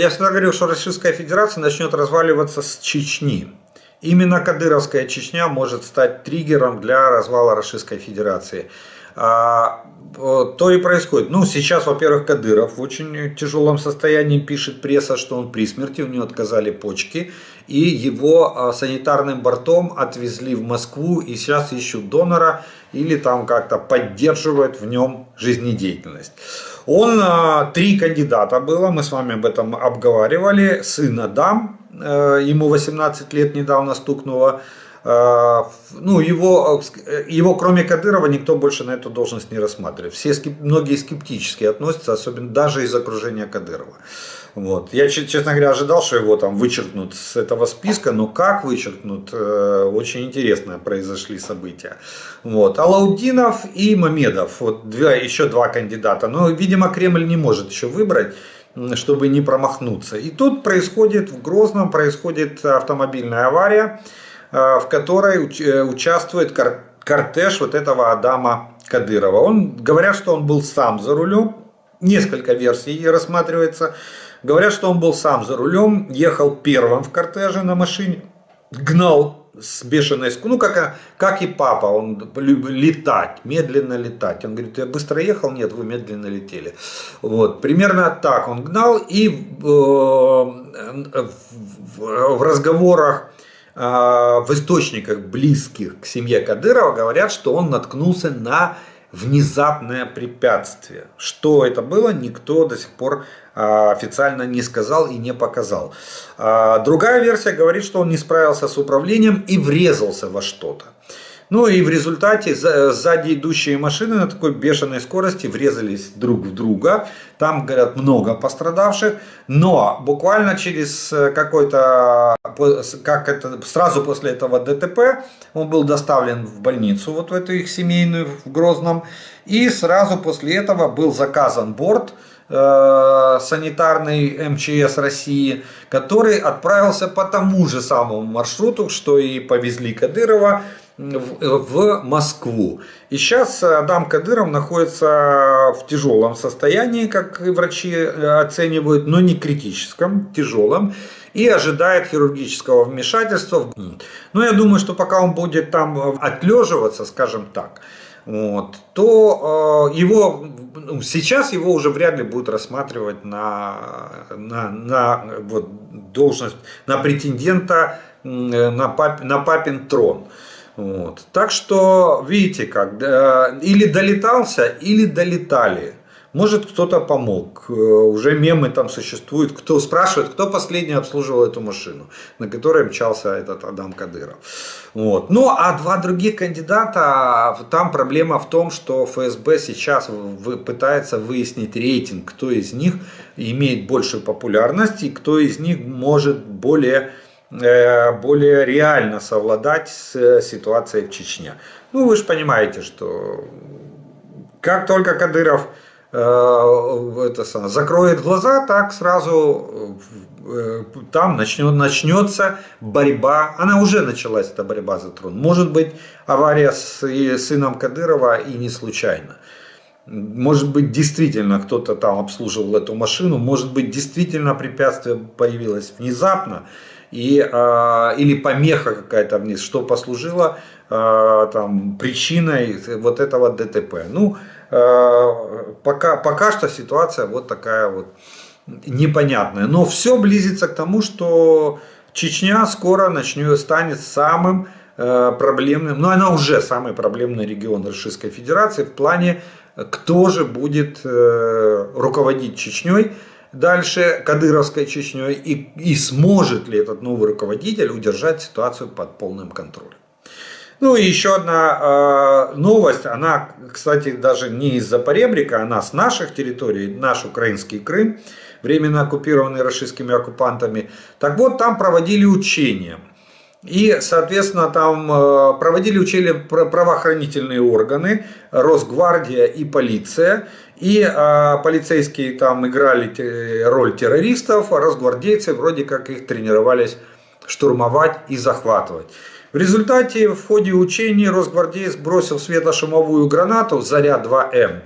Я всегда говорил, что Российская Федерация начнет разваливаться с Чечни. Именно Кадыровская Чечня может стать триггером для развала Российской Федерации. А, то и происходит. Ну, сейчас, во-первых, Кадыров в очень тяжелом состоянии, пишет пресса, что он при смерти, у него отказали почки. И его а, санитарным бортом отвезли в Москву и сейчас ищут донора или там как-то поддерживают в нем жизнедеятельность. Он, а, три кандидата было, мы с вами об этом обговаривали. Сын Адам, э, ему 18 лет недавно стукнуло. Э, ну, его, его кроме Кадырова никто больше на эту должность не рассматривает. Все, многие скептически относятся, особенно даже из окружения Кадырова. Вот. Я, честно говоря, ожидал, что его там вычеркнут с этого списка, но как вычеркнут, э, очень интересно произошли события. Вот. Алаудинов и Мамедов, вот два, еще два кандидата. Но, видимо, Кремль не может еще выбрать чтобы не промахнуться. И тут происходит, в Грозном происходит автомобильная авария, э, в которой э, участвует кортеж вот этого Адама Кадырова. Он, говорят, что он был сам за рулем, несколько версий рассматривается. Говорят, что он был сам за рулем, ехал первым в кортеже на машине, гнал с бешеной скоростью, ну как, как и папа, он любит летать, медленно летать. Он говорит, я быстро ехал, нет, вы медленно летели. Вот, примерно так он гнал и э, в, в разговорах э, в источниках близких к семье Кадырова говорят, что он наткнулся на внезапное препятствие. Что это было, никто до сих пор а, официально не сказал и не показал. А, другая версия говорит, что он не справился с управлением и врезался во что-то. Ну и в результате сзади идущие машины на такой бешеной скорости врезались друг в друга. Там, говорят, много пострадавших. Но буквально через э, какой-то, как это, сразу после этого ДТП, он был доставлен в больницу, вот в эту их семейную в Грозном. И сразу после этого был заказан борт э, санитарный МЧС России, который отправился по тому же самому маршруту, что и повезли Кадырова в Москву. И сейчас Адам Кадыров находится в тяжелом состоянии, как врачи э, оценивают, но не критическом, тяжелом. И ожидает хирургического вмешательства. Но я думаю, что пока он будет там отлеживаться, скажем так, вот, то э, его ну, сейчас его уже вряд ли будут рассматривать на, на, на вот, должность, на претендента на, пап, на папин трон. Вот. Так что, видите как, или долетался, или долетали. Может кто-то помог. Э, уже мемы там существуют. Кто спрашивает, кто последний обслуживал эту машину, на которой мчался этот Адам Кадыров. Вот. Ну а два других кандидата, там проблема в том, что ФСБ сейчас пытается выяснить рейтинг, кто из них имеет большую популярность и кто из них может более более реально совладать с э, ситуацией в Чечне. Ну, вы же понимаете, что как только Кадыров э, это самое, закроет глаза, так сразу э, там начнет, начнется борьба. Она уже началась, эта борьба за трон. Может быть, авария с сыном Кадырова и не случайно. Может быть, действительно кто-то там обслуживал эту машину, может быть, действительно препятствие появилось внезапно, и, э, или помеха какая-то вниз, что послужило э, там, причиной вот этого ДТП. Ну, э, пока, пока что ситуация вот такая вот непонятная. Но все близится к тому, что Чечня скоро начнет, станет самым проблемным, ну она уже самый проблемный регион Российской Федерации в плане, кто же будет руководить Чечней дальше Кадыровской Чечней и, и сможет ли этот новый руководитель удержать ситуацию под полным контролем. Ну и еще одна э, новость, она, кстати, даже не из-за поребрика, она с наших территорий, наш украинский Крым, временно оккупированный российскими оккупантами. Так вот, там проводили учения. И, соответственно, там э, проводили учения правоохранительные органы, Росгвардия и полиция. И а, полицейские там играли роль террористов, а разгвардейцы вроде как их тренировались штурмовать и захватывать. В результате в ходе учений Росгвардеец бросил светошумовую гранату «Заря-2М».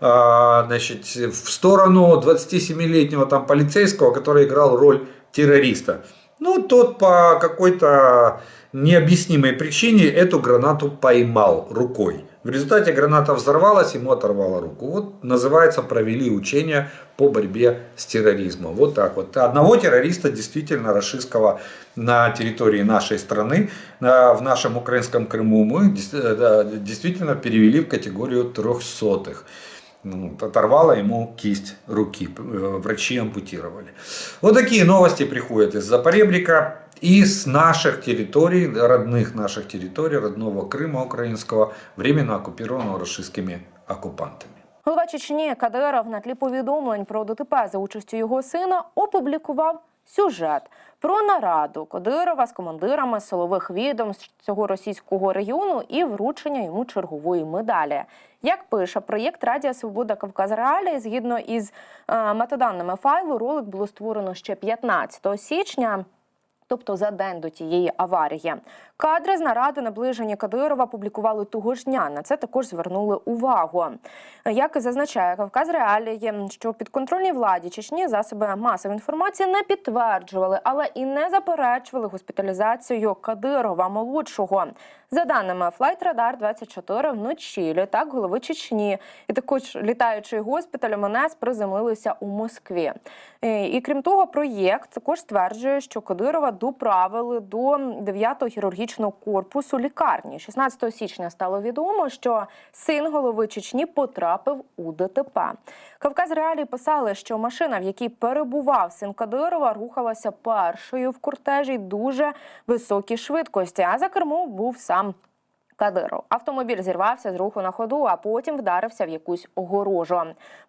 а, значит, в сторону 27-летнего там полицейского, который играл роль террориста. Ну, тот по какой-то необъяснимой причине эту гранату поймал рукой. В результате граната взорвалась, ему оторвало руку. Вот называется провели учения по борьбе с терроризмом. Вот так вот. Одного террориста действительно расистского на территории нашей страны, в нашем украинском Крыму, мы действительно перевели в категорию трехсотых. Ну, оторвало ему кисть руки, врачи ампутировали. Вот такие новости приходят из Запоребрика и с наших территорий, родных наших территорий, родного Крыма украинского, временно оккупированного російськими оккупантами. Голова Чечні Кадиров на тлі повідомлень про ДТП за участю його сина опублікував сюжет про нараду Кадирова з командирами силових відомств цього російського регіону і вручення йому чергової медалі. Як пише проєкт Радіо Свобода Кавказ Реалії, згідно із е, метаданими файлу, ролик було створено ще 15 січня. Тобто за день до тієї аварії кадри з наради наближення Кадирова публікували того ж дня. На це також звернули увагу. Як і зазначає Кавказ Реалії, що підконтрольній владі Чечні засоби масової інформації не підтверджували, але і не заперечували госпіталізацію Кадирова молодшого. За даними Radar 24 вночі літак голови Чечні і також літаючий госпіталь МНС приземлилися у Москві. Е, І крім того, проєкт також стверджує, що Кадирова доправили до 9-го хірургічного корпусу лікарні. 16 січня стало відомо, що син голови Чечні потрапив у ДТП. Кавказ Реалії писали, що машина, в якій перебував син Кадирова, рухалася першою в кортежі дуже високій швидкості. А за кермом був сам some Кадиров. Автомобіль зірвався з руху на ходу, а потім вдарився в якусь огорожу.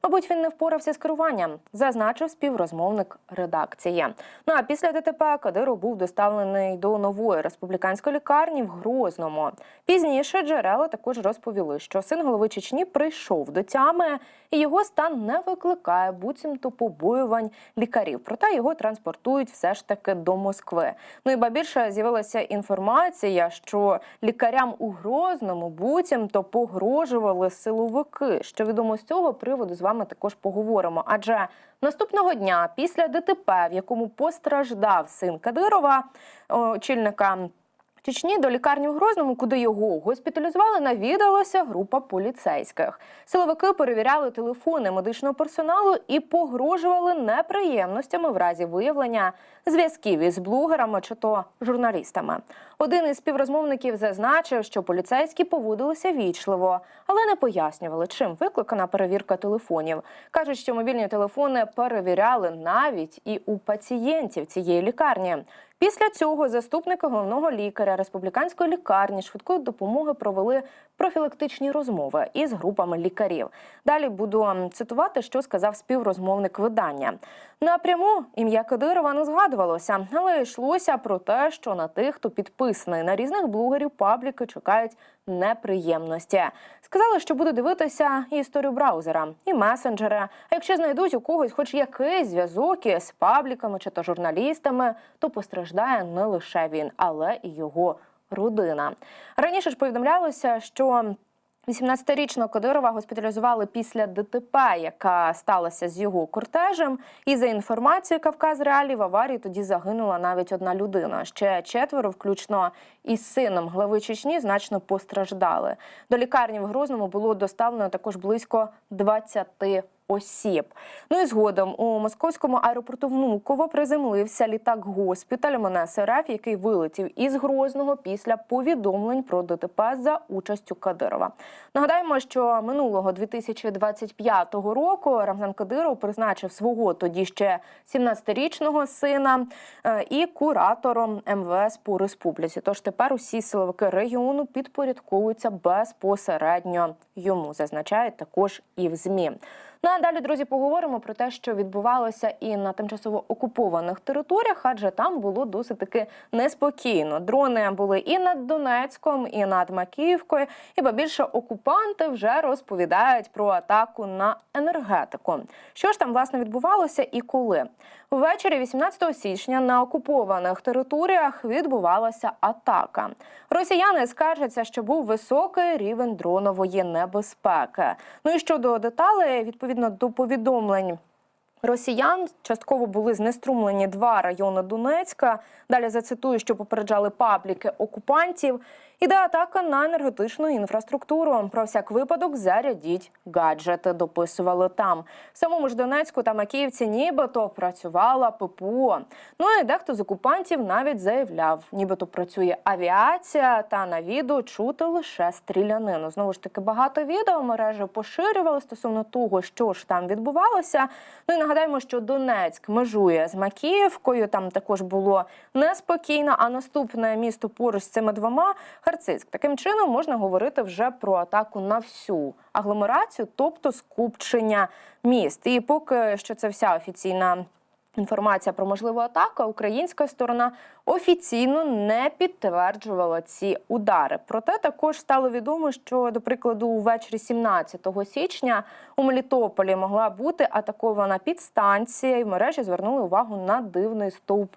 Мабуть, він не впорався з керуванням, зазначив співрозмовник редакції. Ну а після ДТП Кадиров був доставлений до нової республіканської лікарні в Грозному. Пізніше джерела також розповіли, що син голови Чечні прийшов до тями, і його стан не викликає буцімто побоювань лікарів. Проте його транспортують все ж таки до Москви. Ну і ба більше з'явилася інформація, що лікарям у Грозному буцімто погрожували силовики. Що відомо з цього приводу з вами також поговоримо. Адже наступного дня, після ДТП, в якому постраждав син Кадирова, очільника. Чечні до лікарні в Грозному, куди його госпіталізували, навідалася група поліцейських. Силовики перевіряли телефони медичного персоналу і погрожували неприємностями в разі виявлення зв'язків із блогерами чи то журналістами. Один із співрозмовників зазначив, що поліцейські поводилися вічливо, але не пояснювали, чим викликана перевірка телефонів. кажуть, що мобільні телефони перевіряли навіть і у пацієнтів цієї лікарні. Після цього заступники головного лікаря республіканської лікарні швидкої допомоги провели профілактичні розмови із групами лікарів. Далі буду цитувати, що сказав співрозмовник видання. Напряму ім'я Кадирова не згадувалося, але йшлося про те, що на тих, хто підписаний на різних блогерів, пабліки чекають неприємності. Сказали, що буде дивитися і історію браузера, і месенджери. А якщо знайдуть у когось, хоч якийсь зв'язок із пабліками чи то журналістами, то постраждає не лише він, але і його родина. Раніше ж повідомлялося, що 18-річного Кадирова госпіталізували після ДТП, яка сталася з його кортежем. І за інформацією Кавказ Реалії в аварії тоді загинула навіть одна людина. Ще четверо, включно із сином глави Чечні, значно постраждали. До лікарні в Грозному було доставлено також близько 20 осіб. Ну і згодом у московському аеропорту Внуково приземлився літак госпіталь МНС РФ, який вилетів із Грозного після повідомлень про ДТП за участю Кадирова. Нагадаємо, що минулого 2025 року Рамзан Кадиров призначив свого тоді ще 17-річного сина е, і куратором МВС по республіці. Тож тепер усі силовики регіону підпорядковуються безпосередньо йому, зазначають також і в змі. Ну а далі, друзі, поговоримо про те, що відбувалося і на тимчасово окупованих територіях, адже там було досить таки неспокійно. Дрони були і над Донецьком, і над Макіївкою. І ба більше окупанти вже розповідають про атаку на енергетику. Що ж там власне відбувалося і коли? Ввечері 18 січня на окупованих територіях відбувалася атака. Росіяни скаржаться, що був високий рівень дронової небезпеки. Ну і щодо деталей, відповідно до повідомлень. Росіян частково були знеструмлені два райони Донецька. Далі зацитую, що попереджали пабліки окупантів. Іде атака на енергетичну інфраструктуру. Про всяк випадок зарядіть гаджети. Дописували там. В самому ж Донецьку та Макіївці нібито працювала ППО. Ну і дехто з окупантів навіть заявляв, нібито працює авіація, та на відео чути лише стрілянину. Знову ж таки, багато відео мережі поширювали стосовно того, що ж там відбувалося. Ну і нагадаємо, що Донецьк межує з Макіївкою. Там також було неспокійно. А наступне місто поруч з цими двома Харцизьк. Таким чином можна говорити вже про атаку на всю агломерацію, тобто скупчення міст. І поки що це вся офіційна. Інформація про можливу атаку українська сторона офіційно не підтверджувала ці удари. Проте також стало відомо, що, до прикладу, увечері 17 січня у Мелітополі могла бути атакована підстанція, і в мережі звернули увагу на дивний стовп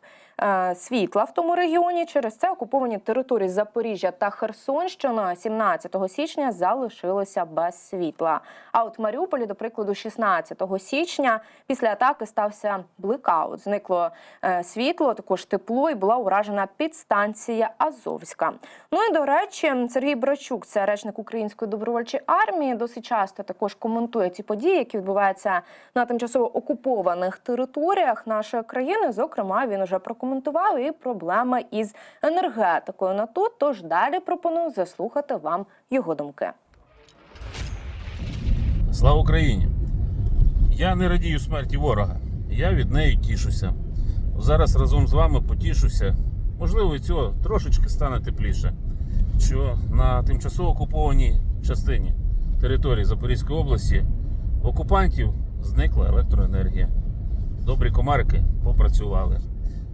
світла в тому регіоні. Через це окуповані території Запоріжжя та Херсонщина 17 січня залишилися без світла. А от в Маріуполі, до прикладу, 16 січня після атаки стався блекаут. Зникло е, світло, також тепло, і була уражена підстанція Азовська. Ну і до речі, Сергій Брачук, це речник української добровольчої армії, досить часто також коментує ті події, які відбуваються на тимчасово окупованих територіях нашої країни. Зокрема, він уже прокоментував і проблеми із енергетикою на тут. Тож далі пропоную заслухати вам його думки. Слава Україні! Я не радію смерті ворога. Я від неї тішуся. Зараз разом з вами потішуся. Можливо, від цього трошечки стане тепліше. Що на тимчасово окупованій частині території Запорізької області окупантів зникла електроенергія. Добрі комарики попрацювали.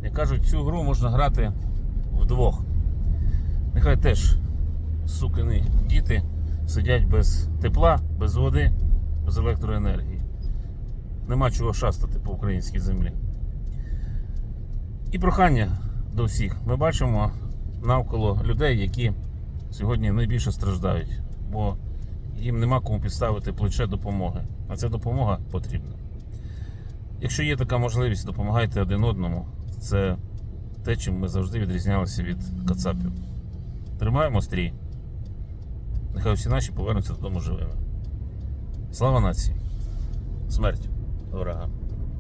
Як кажуть, цю гру можна грати вдвох. Нехай теж сукини діти сидять без тепла, без води, без електроенергії. Нема чого шастати по українській землі. І прохання до всіх. Ми бачимо навколо людей, які сьогодні найбільше страждають, бо їм нема кому підставити плече допомоги. А ця допомога потрібна. Якщо є така можливість, допомагайте один одному. Це те, чим ми завжди відрізнялися від кацапів. Тримаємо стрій. Нехай всі наші повернуться додому живими. Слава нації! Смерть ворога!